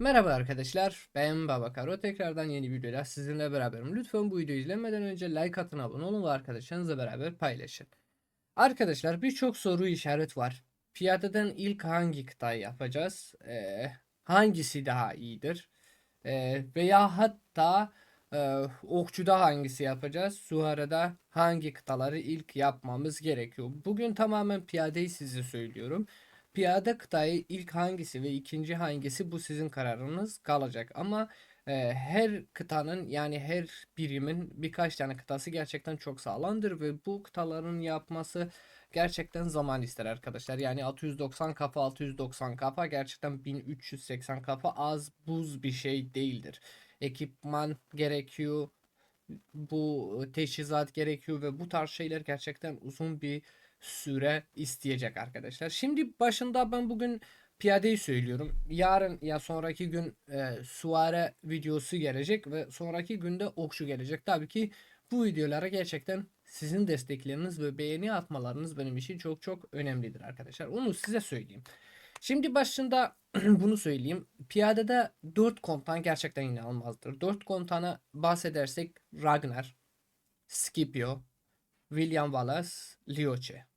Merhaba arkadaşlar, ben Baba Karo. Tekrardan yeni bir videoyla sizinle beraberim. Lütfen bu videoyu izlemeden önce like atın, abone olun ve arkadaşlarınızla beraber paylaşın. Arkadaşlar birçok soru işaret var. Piyadeden ilk hangi kıtayı yapacağız? Ee, hangisi daha iyidir? Ee, veya hatta e, okçuda hangisi yapacağız? Suhara'da hangi kıtaları ilk yapmamız gerekiyor? Bugün tamamen piyadeyi size söylüyorum. Piyade kıtayı ilk hangisi ve ikinci hangisi bu sizin kararınız kalacak. Ama e, her kıtanın yani her birimin birkaç tane kıtası gerçekten çok sağlamdır ve bu kıtaların yapması gerçekten zaman ister arkadaşlar. Yani 690 kafa 690 kafa gerçekten 1380 kafa az buz bir şey değildir. Ekipman gerekiyor. Bu teçhizat gerekiyor ve bu tarz şeyler gerçekten uzun bir süre isteyecek arkadaşlar. Şimdi başında ben bugün piyadeyi söylüyorum. Yarın ya sonraki gün e, suare videosu gelecek ve sonraki günde okçu gelecek. Tabii ki bu videolara gerçekten sizin destekleriniz ve beğeni atmalarınız benim için çok çok önemlidir arkadaşlar. Onu size söyleyeyim. Şimdi başında bunu söyleyeyim. Piyadede 4 komutan gerçekten inanılmazdır. 4 komutana bahsedersek Ragnar, Scipio, William Wallace, Lioche.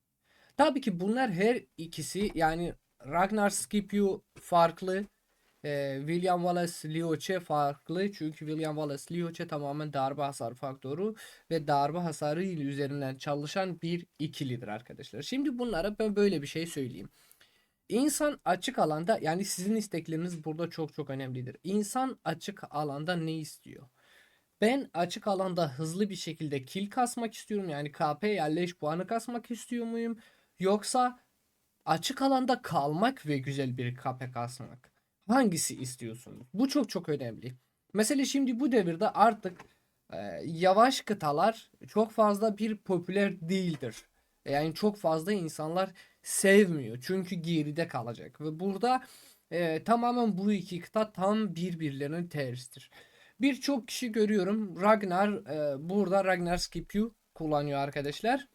Tabii ki bunlar her ikisi yani Ragnar Scipio farklı. e, William Wallace Lioche farklı. Çünkü William Wallace Lioche tamamen darbe hasar faktörü ve darbe hasarı üzerinden çalışan bir ikilidir arkadaşlar. Şimdi bunlara ben böyle bir şey söyleyeyim. İnsan açık alanda yani sizin istekleriniz burada çok çok önemlidir. İnsan açık alanda ne istiyor? Ben açık alanda hızlı bir şekilde kill kasmak istiyorum. Yani KP yerleş puanı kasmak istiyor muyum? Yoksa açık alanda kalmak ve güzel bir KP kasmak. Hangisi istiyorsunuz? Bu çok çok önemli. Mesela şimdi bu devirde artık e, yavaş kıtalar çok fazla bir popüler değildir. Yani çok fazla insanlar sevmiyor. Çünkü geride kalacak. Ve burada e, tamamen bu iki kıta tam birbirlerinin tersidir. Birçok kişi görüyorum. Ragnar e, burada Ragnar Scipio kullanıyor arkadaşlar.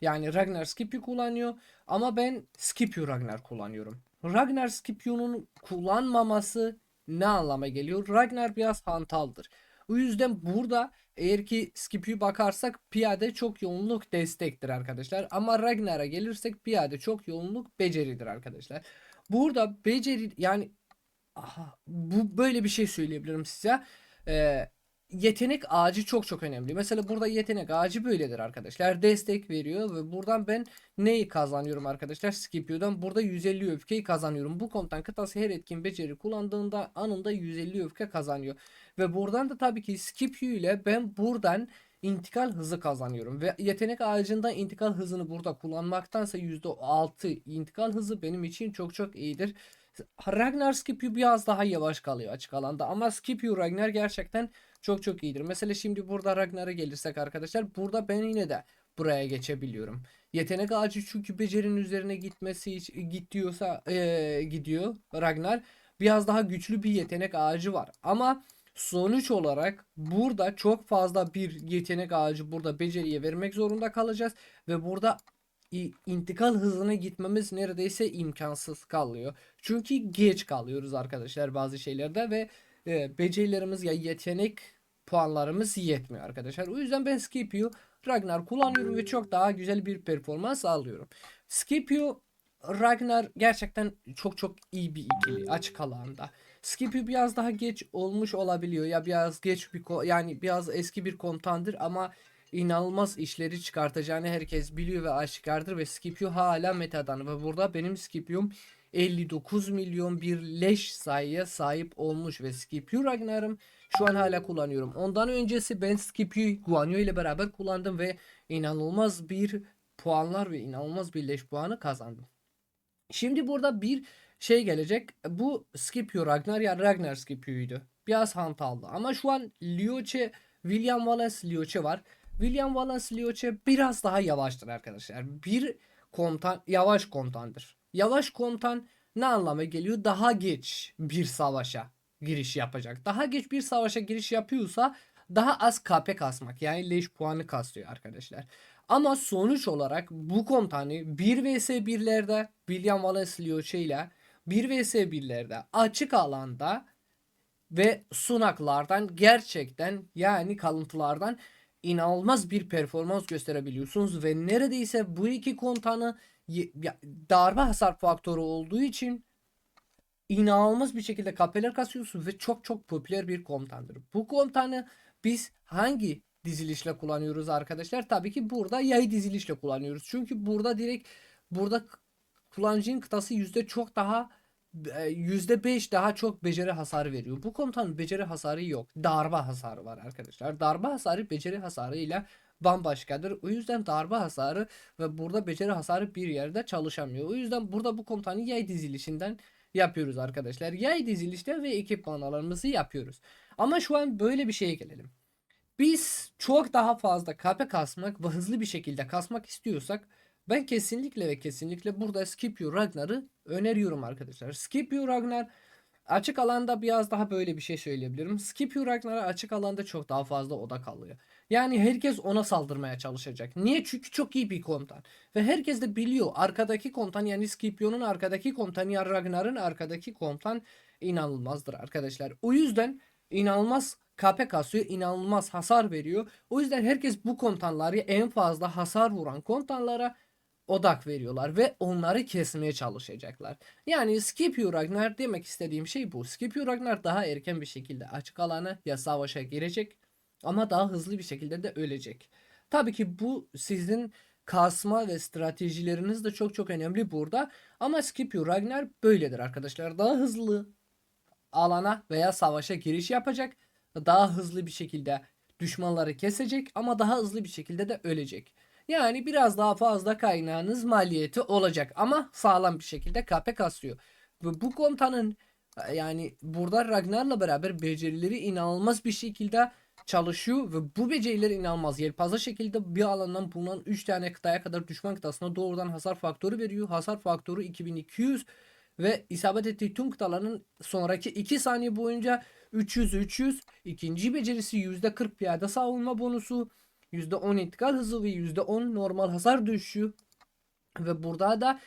Yani Ragnar Scipio kullanıyor ama ben Scipio Ragnar kullanıyorum. Ragnar Scipio'nun kullanmaması ne anlama geliyor? Ragnar biraz hantaldır. O yüzden burada eğer ki Scipio bakarsak piyade çok yoğunluk destektir arkadaşlar. Ama Ragnar'a gelirsek piyade çok yoğunluk beceridir arkadaşlar. Burada beceri yani aha, bu böyle bir şey söyleyebilirim size. Ee, yetenek ağacı çok çok önemli. Mesela burada yetenek ağacı böyledir arkadaşlar. Destek veriyor ve buradan ben neyi kazanıyorum arkadaşlar? Scipio'dan burada 150 öfkeyi kazanıyorum. Bu komutan kıtası her etkin beceri kullandığında anında 150 öfke kazanıyor. Ve buradan da tabii ki Scipio ile ben buradan intikal hızı kazanıyorum. Ve yetenek ağacında intikal hızını burada kullanmaktansa %6 intikal hızı benim için çok çok iyidir. Ragnar Scipio biraz daha yavaş kalıyor açık alanda ama Scipio Ragnar gerçekten çok çok iyidir. Mesela şimdi burada Ragnar'a gelirsek arkadaşlar burada ben yine de buraya geçebiliyorum. Yetenek ağacı çünkü becerinin üzerine gitmesi git diyorsa eee, gidiyor Ragnar. Biraz daha güçlü bir yetenek ağacı var. Ama sonuç olarak burada çok fazla bir yetenek ağacı burada beceriye vermek zorunda kalacağız. Ve burada intikal hızına gitmemiz neredeyse imkansız kalıyor. Çünkü geç kalıyoruz arkadaşlar bazı şeylerde ve e, becerilerimiz ya yetenek puanlarımız yetmiyor arkadaşlar. O yüzden ben Scipio Ragnar kullanıyorum ve çok daha güzel bir performans sağlıyorum. Scipio Ragnar gerçekten çok çok iyi bir ikili açık alanda. Scipio biraz daha geç olmuş olabiliyor ya biraz geç bir yani biraz eski bir komutandır ama inanılmaz işleri çıkartacağını herkes biliyor ve aşikardır ve Scipio hala metadan ve burada benim Scipio'm 59 milyon bir leş sayıya sahip olmuş ve Scipio Ragnar'ım şu an hala kullanıyorum. Ondan öncesi ben Scipio'yu Guanyo ile beraber kullandım ve inanılmaz bir puanlar ve inanılmaz bir leş puanı kazandım. Şimdi burada bir şey gelecek. Bu Scipio Ragnar ya Ragnar Scipio'ydu. Biraz hantaldı. Ama şu an Lioche, William Wallace Lioche var. William Wallace Lioche biraz daha yavaştır arkadaşlar. Bir komutan yavaş komutandır. Yavaş komutan ne anlama geliyor? Daha geç bir savaşa giriş yapacak. Daha geç bir savaşa giriş yapıyorsa daha az KP kasmak yani leş puanı kaslıyor arkadaşlar. Ama sonuç olarak bu komutanı 1 vs 1'lerde William Wallace Lioche ile 1 vs 1'lerde açık alanda ve sunaklardan gerçekten yani kalıntılardan inanılmaz bir performans gösterebiliyorsunuz ve neredeyse bu iki kontanı darbe hasar faktörü olduğu için inanılmaz bir şekilde kapeler kasıyorsun ve çok çok popüler bir komutandır. Bu komutanı biz hangi dizilişle kullanıyoruz arkadaşlar? Tabii ki burada yay dizilişle kullanıyoruz. Çünkü burada direkt burada kullanıcının kıtası yüzde çok daha e, yüzde beş daha çok beceri hasarı veriyor. Bu komutanın beceri hasarı yok. Darbe hasarı var arkadaşlar. Darbe hasarı beceri hasarıyla bambaşkadır. O yüzden darbe hasarı ve burada beceri hasarı bir yerde çalışamıyor. O yüzden burada bu komutanı yay dizilişinden yapıyoruz arkadaşlar. Yay dizilişte ve ekipmanlarımızı yapıyoruz. Ama şu an böyle bir şeye gelelim. Biz çok daha fazla KP kasmak ve hızlı bir şekilde kasmak istiyorsak ben kesinlikle ve kesinlikle burada Scipio Ragnar'ı öneriyorum arkadaşlar. Scipio Ragnar açık alanda biraz daha böyle bir şey söyleyebilirim. Scipio Ragnar'a açık alanda çok daha fazla odak alıyor. Yani herkes ona saldırmaya çalışacak. Niye? Çünkü çok iyi bir komutan. Ve herkes de biliyor arkadaki komutan yani Scipio'nun arkadaki komutan ya Ragnar'ın arkadaki komutan inanılmazdır arkadaşlar. O yüzden inanılmaz KP kasıyor, inanılmaz hasar veriyor. O yüzden herkes bu komutanları en fazla hasar vuran komutanlara odak veriyorlar ve onları kesmeye çalışacaklar. Yani Scipio Ragnar demek istediğim şey bu. Scipio Ragnar daha erken bir şekilde açık alana ya savaşa girecek ama daha hızlı bir şekilde de ölecek. Tabii ki bu sizin kasma ve stratejileriniz de çok çok önemli burada. Ama Scipio Ragnar böyledir arkadaşlar. Daha hızlı alana veya savaşa giriş yapacak. Daha hızlı bir şekilde düşmanları kesecek ama daha hızlı bir şekilde de ölecek. Yani biraz daha fazla kaynağınız maliyeti olacak ama sağlam bir şekilde KP kasıyor. Ve bu komutanın yani burada Ragnar'la beraber becerileri inanılmaz bir şekilde çalışıyor ve bu beceriler inanılmaz yelpaze şekilde bir alandan bulunan 3 tane kıtaya kadar düşman kıtasına doğrudan hasar faktörü veriyor. Hasar faktörü 2200 ve isabet ettiği tüm kıtaların sonraki 2 saniye boyunca 300 300 ikinci becerisi %40 piyade savunma bonusu %10 intikal hızı ve %10 normal hasar düşüşü ve burada da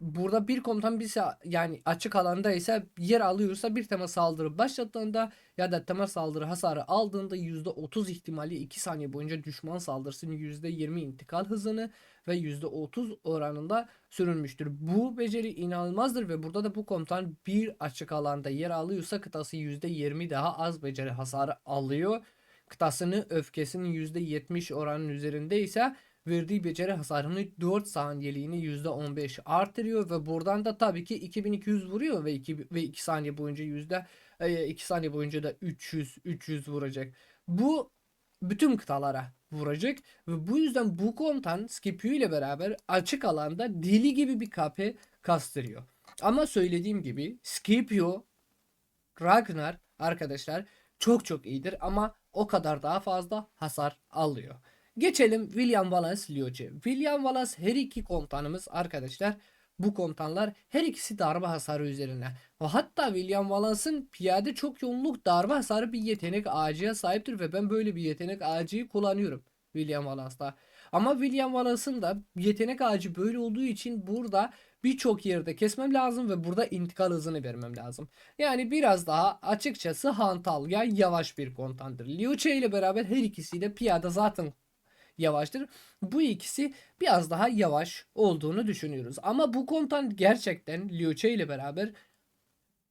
burada bir komutan bir yani açık alanda ise yer alıyorsa bir tema saldırı başlattığında ya da tema saldırı hasarı aldığında %30 ihtimali 2 saniye boyunca düşman saldırısının %20 intikal hızını ve %30 oranında sürülmüştür. Bu beceri inanılmazdır ve burada da bu komutan bir açık alanda yer alıyorsa kıtası %20 daha az beceri hasarı alıyor. Kıtasını öfkesinin %70 oranın üzerinde ise verdiği beceri hasarını 4 saniyeliğini %15 artırıyor ve buradan da tabii ki 2200 vuruyor ve 2 ve 2 saniye boyunca yüzde 2 saniye boyunca da 300 300 vuracak. Bu bütün kıtalara vuracak ve bu yüzden bu komutan Scipio ile beraber açık alanda deli gibi bir KP kastırıyor. Ama söylediğim gibi Scipio Ragnar arkadaşlar çok çok iyidir ama o kadar daha fazla hasar alıyor. Geçelim William Wallace Lioche. William Wallace her iki komutanımız arkadaşlar bu komutanlar her ikisi darbe hasarı üzerine. Hatta William Wallace'ın piyade çok yoğunluk darbe hasarı bir yetenek ağacıya sahiptir ve ben böyle bir yetenek ağacıyı kullanıyorum William Wallace'da. Ama William Wallace'ın da yetenek ağacı böyle olduğu için burada birçok yerde kesmem lazım ve burada intikal hızını vermem lazım. Yani biraz daha açıkçası hantal ya yavaş bir komutandır. Liu Che ile beraber her ikisi de piyade zaten yavaştır. Bu ikisi biraz daha yavaş olduğunu düşünüyoruz. Ama bu komutan gerçekten Liu Che ile beraber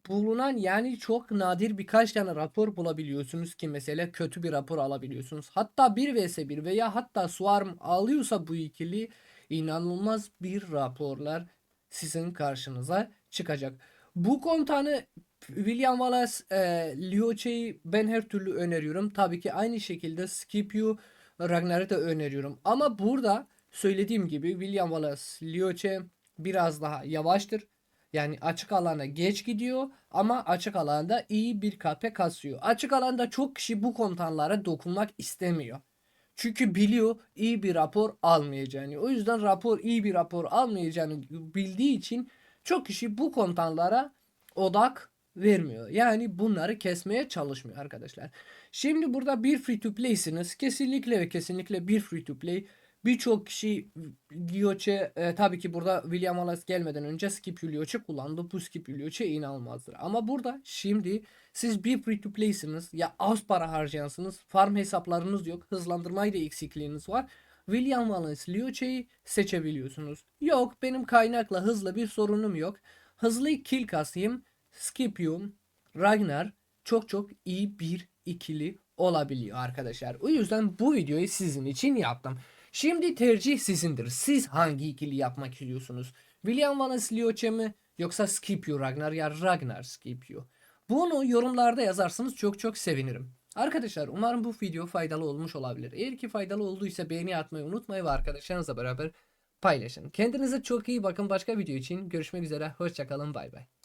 bulunan yani çok nadir birkaç tane rapor bulabiliyorsunuz ki mesela kötü bir rapor alabiliyorsunuz. Hatta 1 vs 1 veya hatta Swarm alıyorsa bu ikili inanılmaz bir raporlar sizin karşınıza çıkacak. Bu komutanı William Wallace, e, Liu Che'yi ben her türlü öneriyorum. Tabii ki aynı şekilde Scipio Ragnar'ı da öneriyorum. Ama burada söylediğim gibi William Wallace, Liu Che biraz daha yavaştır. Yani açık alana geç gidiyor ama açık alanda iyi bir KP kasıyor. Açık alanda çok kişi bu komutanlara dokunmak istemiyor. Çünkü biliyor iyi bir rapor almayacağını. O yüzden rapor iyi bir rapor almayacağını bildiği için çok kişi bu komutanlara odak vermiyor. Yani bunları kesmeye çalışmıyor arkadaşlar. Şimdi burada bir free to play'siniz. Kesinlikle ve kesinlikle bir free to play Birçok kişi Lioche e, tabii ki burada William Wallace gelmeden önce Skip Lioche kullandı. Bu Skip Lioche inanılmazdır. Ama burada şimdi siz bir free to play'siniz ya az para harcayansınız. Farm hesaplarınız yok. Hızlandırmayla eksikliğiniz var. William Wallace Lioche'yi seçebiliyorsunuz. Yok benim kaynakla hızla bir sorunum yok. Hızlı kill kasayım. Skipium, Ragnar çok çok iyi bir ikili olabiliyor arkadaşlar. O yüzden bu videoyu sizin için yaptım. Şimdi tercih sizindir. Siz hangi ikili yapmak istiyorsunuz? William Wallace Lioche mi yoksa Scipio Ragnar ya Ragnar Scipio? Bunu yorumlarda yazarsanız çok çok sevinirim. Arkadaşlar umarım bu video faydalı olmuş olabilir. Eğer ki faydalı olduysa beğeni atmayı unutmayın ve arkadaşlarınızla beraber paylaşın. Kendinize çok iyi bakın. Başka video için görüşmek üzere. Hoşçakalın. Bay bay.